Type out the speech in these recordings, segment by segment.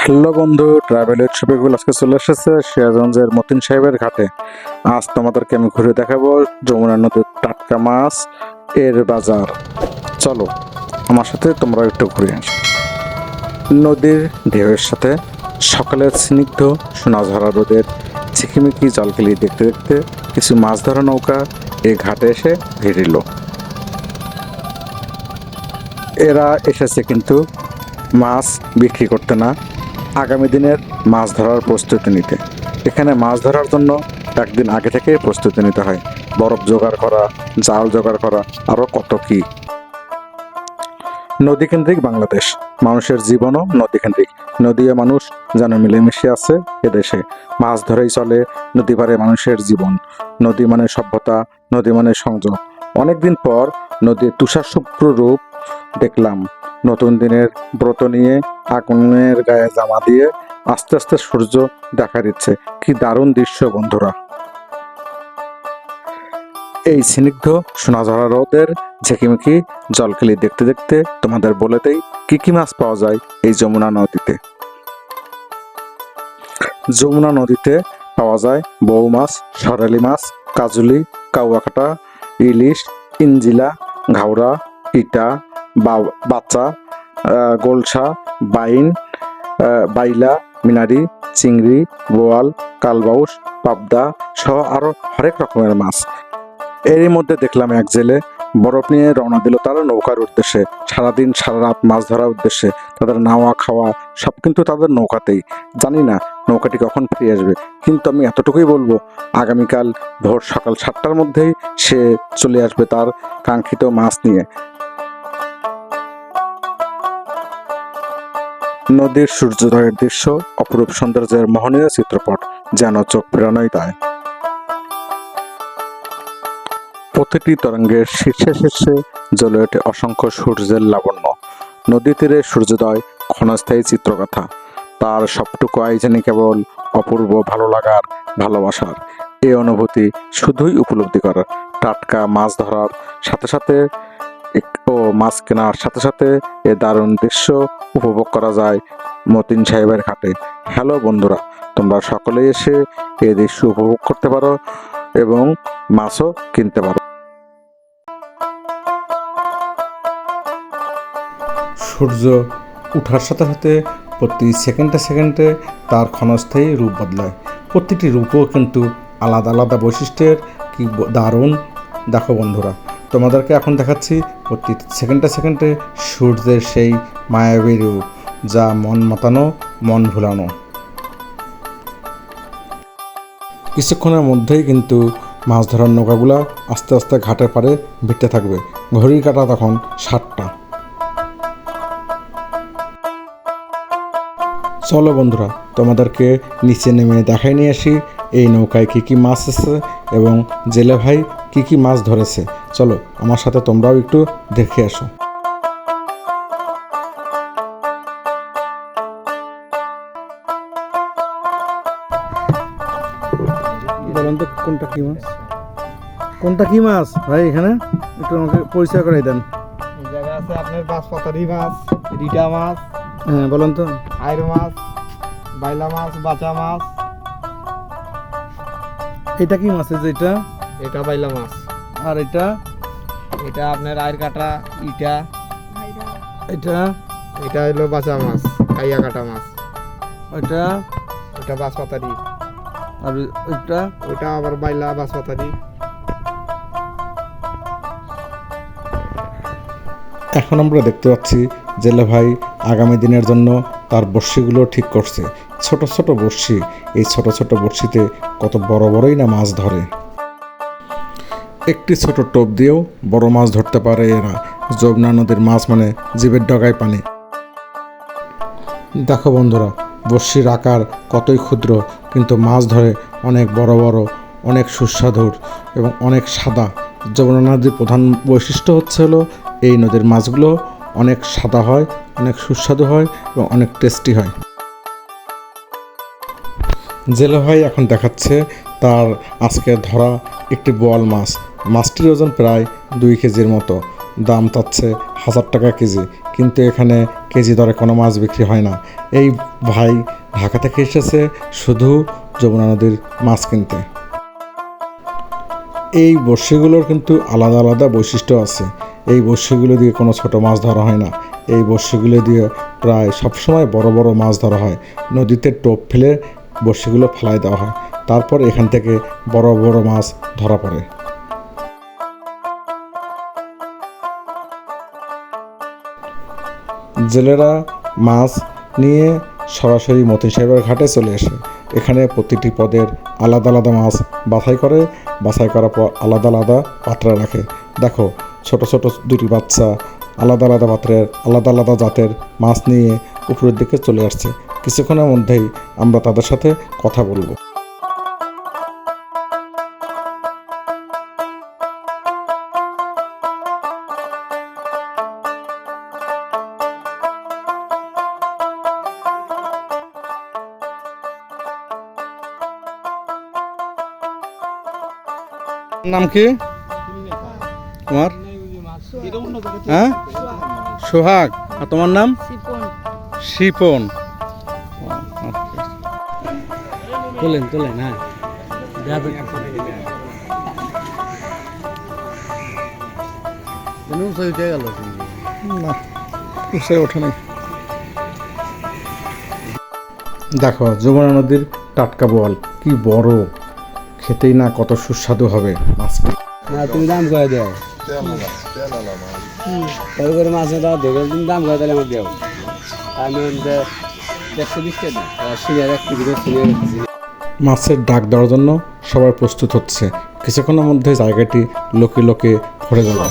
Hello বন্ধু travel উৎসবেগুলো আজকে চলে এসেছে সিরাজগঞ্জের মতিন সাহেবের ঘাটে। আজ তোমাদেরকে আমি ঘুরে দেখাবো যমুনা নদীর টাটকা মাছ এর বাজার। চলো, আমার সাথে তোমরা একটু ঘুরে আসো। নদীর ঢেউয়ের সাথে সকালের স্নিগ্ধ সোনাঝরা রোদের ঝিকিমিকি জলকেলি দেখতে দেখতে কিছু মাছ ধরা নৌকা এই ঘাটে এসে ভিড়িল। এরা এসেছে কিন্তু মাছ বিক্রি করতে না, আগামী দিনের মাছ ধরার প্রস্তুতি নিতে। এখানে মাছ ধরার জন্য একদিন আগে থেকে প্রস্তুতি নিতে হয়। বরফ জোগাড় করা, জাল জোগাড় করা আরও কত কি। নদীকেন্দ্রিক বাংলাদেশ, মানুষের জীবনও নদীকেন্দ্রিক। নদী ও মানুষ যেন মিলেমিশে আছে এদেশে মাছ ধরেই চলে, নদী পারে মানুষের জীবন। নদী মানে সভ্যতা, নদী মানে সংযোগ। অনেকদিন পর নদীর তুষার শুভ্র রূপ দেখলাম। নতুন দিনের ব্রত নিয়ে আগুনের গায়ে জামা দিয়ে আস্তে আস্তে সূর্য দেখা দিচ্ছে। কি দারুণ দৃশ্য, বন্ধুরা। এই স্নিগ্ধ সোনাঝরা রোদের ঝেঁকিমেকি জলকেলি দেখতে দেখতে তোমাদের বলে দেই, কি কি মাছ পাওয়া যায় এই যমুনা নদীতে? যমুনা নদীতে পাওয়া যায় বউ মাছ, সরালি মাছ, কাজুলি, কাউয়াকাটা, ইলিশ ইঞ্জিলা ঘাওড়া ইটা বাচ্চা গোলসা, বাইন বাইলা, মিনারি, চিংড়ি বোয়াল কালবাউস, পাবদা সহ আরও হরেক রকমের মাছ। এরই মধ্যে দেখলাম এক জেলে বরফ নিয়ে রওনা দিল তারা নৌকার উদ্দেশ্যে। সারাদিন সারা রাত মাছ ধরার উদ্দেশ্যে। তাদের নাওয়া, খাওয়া, সব কিন্তু তাদের নৌকাতেই। জানি না নৌকাটি কখন ফিরে আসবে, কিন্তু আমি এতটুকুই বলব, আগামীকাল ভোর সকাল সাতটার মধ্যেই সে চলে আসবে তার কাঙ্ক্ষিত মাছ নিয়ে। নদীর সূর্যোদয়ের দৃশ্য, অপরূপ সৌন্দর্যের মোহনীয় চিত্রপট, যেন চোখ ফেরানোই তাই প্রতিটি তরঙ্গের শীর্ষে শীর্ষে জ্বলে ওঠে অসংখ্য সূর্যের লাবণ্য। নদী তীরে সূর্যোদয়, ক্ষণস্থায়ী চিত্রকথা। তার সবটুকু আয়োজনই কেবল অপূর্ব ভালো লাগার ভালোবাসার। এই অনুভূতি শুধুই উপলব্ধি করার। টাটকা মাছ ধরার সাথে সাথে ও মাছ কেনার সাথে সাথে এ দারুণ দৃশ্য উপভোগ করা যায় মতিন সাহেবের ঘাটে হ্যালো বন্ধুরা, তোমরা সকলেই এসে এই দৃশ্য উপভোগ করতে পারো এবং মাছও কিনতে পারো। সূর্য উঠার সাথে সাথে প্রতি সেকেন্ডে সেকেন্ডে তার ক্ষণস্থায়ী রূপ বদলায়। প্রতিটি রূপও কিন্তু আলাদা আলাদা বৈশিষ্ট্যের কি দারুণ। দেখো বন্ধুরা তোমাদেরকে এখন দেখাচ্ছি প্রতি সেকেন্ডে সেকেন্ডে সূর্যের সেই মায়াবী রূপ, যা মন মাতানো, মন ভুলানো। কিছুক্ষণের মধ্যেই কিন্তু মাছ ধরার নৌকাগুলো আস্তে আস্তে ঘাটের পাড়ে ভিড়তে থাকবে। ঘড়ির কাটা তখন সাতটা। চলো বন্ধুরা, তোমাদেরকে নিচে নেমে দেখাই নিয়ে আসি, এই নৌকায় কী কী মাছ আছে এবং জেলে ভাই কী কী মাছ ধরেছে? চলো আমার সাথে তোমরাও একটু দেখে আসো। বলেন তো কোনটা কি মাছ? কোনটা কি মাছ? ভাই এখানে একটু আমাকে পরিচয় করাই দেন। এই জায়গায় আছে আপনার বাঁশপাতারি মাছ রিটা মাছ হ্যাঁ বলেন তো। আইর মাছ বাইলা মাছ বাচা মাছ। এটা কি মাছ? যে এটা? এটা বাইলা মাছ। আর এটা? এটা আপনার আইর কাটা ইটা। এটা? এটা হলো বাচা মাছ কাইয়া কাটা মাছ। এটা এটা বাঁশপাতারি। আর এটা ওইটা আবার বাইলা বাঁশপাতারি। এখন আমরা দেখতে পাচ্ছি জেলে ভাই আগামী দিনের জন্য তার বড়শিগুলো ঠিক করছে। ছোট ছোট বড়শি এই ছোট ছোট বড়শিতে কত বড় বড়ই না মাছ ধরে। একটি ছোট টোপ দিয়েও বড় মাছ ধরতে পারে এরা। যমুনা নদীর মাছ মানে জীবের ডগায় পানি। দেখো বন্ধুরা বড়শির আকার কতই ক্ষুদ্র, কিন্তু মাছ ধরে অনেক বড় বড়, অনেক সুস্বাদুর এবং অনেক সাদা। যমুনা নদীর প্রধান বৈশিষ্ট্য হচ্ছে হলো, এই নদীর মাছগুলো অনেক সাদা হয়, অনেক সুস্বাদু হয় এবং অনেক টেস্টি হয়। জেলে ভাই এখন দেখাচ্ছে তার আজকে ধরা একটি বোয়াল মাছ। মাছটির ওজন প্রায় দুই কেজির মতো। দাম চাচ্ছে হাজার টাকা কেজি, কিন্তু এখানে কেজি দরে কোনো মাছ বিক্রি হয় না। এই ভাই ঢাকা থেকে এসেছে শুধু যমুনা নদীর মাছ কিনতে। এই বড়শিগুলোর কিন্তু আলাদা আলাদা বৈশিষ্ট্য আছে। এই বড়শিগুলো দিয়ে কোনো ছোট মাছ ধরা হয় না। এই বড়শিগুলো দিয়ে প্রায় সবসময় বড় বড় মাছ ধরা হয়। নদীতে টোপ ফেলে বড়শিগুলো ফেলাই দেওয়া হয়। তারপর এখান থেকে বড় বড় মাছ ধরা পড়ে। জেলেরা মাছ নিয়ে সরাসরি মতিন সাহেবের ঘাটে চলে আসে। এখানে প্রতিটি পদের আলাদা আলাদা মাছ বাছাই করে। বাছাই করার পর আলাদা আলাদা পাত্রে রাখে। দেখো, ছোট ছোট দুটি বাচ্চা আলাদা আলাদা পাত্রের আলাদা আলাদা জাতের মাছ নিয়ে উপরের দিকে চলে আসছে। কিছুক্ষণের মধ্যেই আমরা তাদের সাথে কথা বলব। নাম কি? তোমার হ্যাঁ? সোহাগ। আর তোমার নাম? শিপন। তোলেন তোলেন হ্যাঁ। উঠে গেল। না উঠে ওঠে নাই দেখো যমুনা নদীর টাটকা বল কি বড়। খেতেই না কত সুস্বাদু হবে মাছটি না তুমি দাম করে দাও। কই করে মাছ দাও দেখে তুমি দাম করে দিলে আমার দেও। আমি দেড়শো বিশ টাকা এক কেজি করে মাছের ডাক দেওয়ার জন্য সবার প্রস্তুত হচ্ছে। কিছুক্ষণের মধ্যে জায়গাটি লোকে লোকে ভরে যাবে।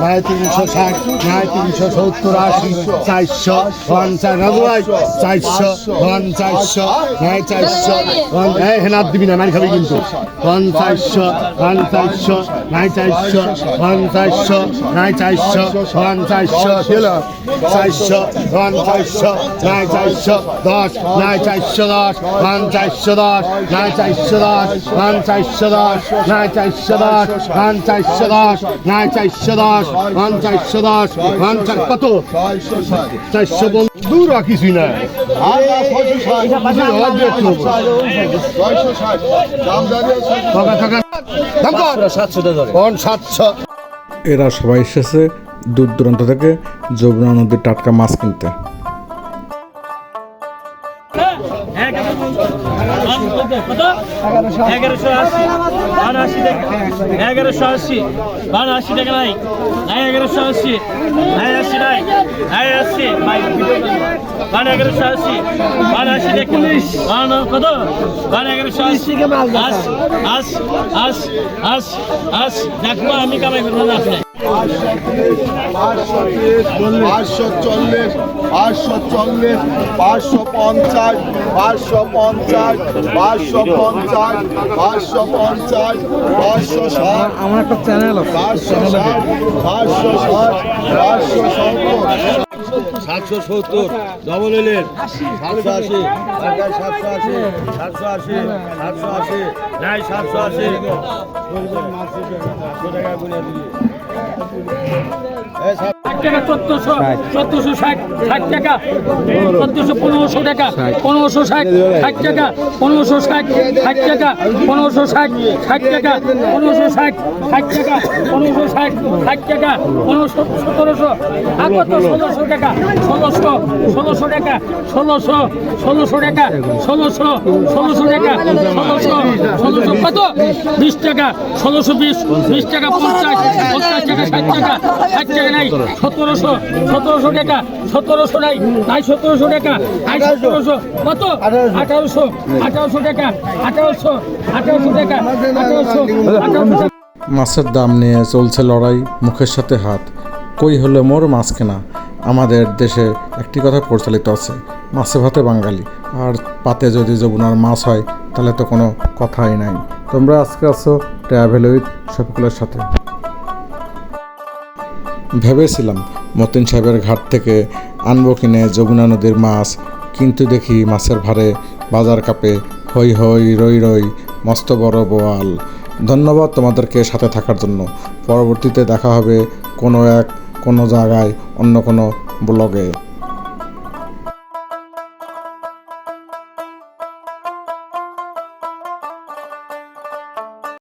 নয় তিনশো ষাট নয় তিনশো সত্তর আশি চারশো পঞ্চাশ নব্বই চারশো পঞ্চাশশো নয় চারশো এই হেনার দিবি না? মারি খাবি কিন্তু। পঞ্চাশশো পঞ্চাশশো নয় চারশো পঞ্চাশশো নয় চারশো পঞ্চাশশো চারশো পঞ্চাশশো নয় চারশো দশ নয় চারশো দশ পঞ্চাশশো দশ নয় চারশো দশ পঞ্চাশশো দশ নয় চারশো দশ পঞ্চাশশো দশ নয় চারশো দশ পঞ্চাশশো দশ পঞ্চাশ কত? চারশো দূর আর কিছুই না এরা সবাই এসেছে দূর দূরান্ত থেকে যমুনা নদীর টাটকা মাছ কিনতে। এগারোশো আশি। বারো আশি টাকা। এগারোশো আশি বারো আশি টাকা নাই। নাই এগারোশো আশি নাই আশি নাই। নাই আশি। বারো এগারোশো আশি বারো আশি টাকা। বারো কত? বারো এগারোশো আশি। আস আস আস আস আস দেখব আমি কামাই করব না পাঁচশো চল্লিশ পাঁচশো চল্লিশ পাঁচশো পঞ্চাশ পাঁচশো পঞ্চাশ পাঁচশো পঞ্চাশ পাঁচশো পঞ্চাশ পাঁচশো ষাট আমার একটা চ্যানেল পাঁচশো ষাট পাঁচশো ষাট পাঁচশো সত্তর। সাতশো সত্তর ডবল এলেন সাতশো আশি। সাতশো আশি। সাতশো আশি। সাতশো আশি। নাই সাতশো আশি। ষাট That's how টাকা চোদ্দশো চোদ্দশো ষাট ষাট টাকা চোদ্দশো পনেরোশো টাকা পনেরোশো ষাট ষাট টাকা পনেরোশো ষাট ষাট টাকা পনেরোশো ষাট ষাট টাকা পনেরোশো ষাট ষাট টাকা পনেরোশো ষাট ষাট টাকা পনেরোশো সতেরোশো আর কত ষোলোশো টাকা ষোলোশো ষোলোশো টাকা ষোলোশো ষোলোশো টাকা ষোলোশো ষোলোশো টাকা ষোলোশো ষোলোশো কত? বিশ টাকা ষোলোশো বিশ বিশ টাকা পঞ্চাশ পঞ্চাশ টাকা ষাট টাকা ষাট টাকা নাই সতেরোশো সতেরোশো টাকা সতেরোশো নাই নাই সতেরোশো টাকা নাই সতেরোশো কত? আঠারোশো। আঠারোশো টাকা আঠারোশো আঠারোশো টাকা আঠারোশো আঠারোশো। মাছের দাম নিয়ে চলছে লড়াই মুখের সাথে হাত। কই হলে মোর মাছ কেনা? আমাদের দেশে একটি কথা প্রচলিত আছে মাছে ভাতে বাঙালি। আর পাতে যদি যমুনার মাছ হয় তাহলে তো কোনো কথাই নাই। তোমরা আজকে আছো ট্রাভেল উইথ শফিকুলের সাথে। ভেবেছিলাম মতিন সাহেবের ঘাট থেকে আনব কিনে যমুনা নদীর মাছ। কিন্তু দেখি মাছের ভারে বাজার কাপে হই হই রই রই মস্ত বড় বোয়াল। ধন্যবাদ তোমাদেরকে সাথে থাকার জন্য। পরবর্তীতে দেখা হবে কোনো এক কোনো জায়গায় অন্য কোনো ব্লগে।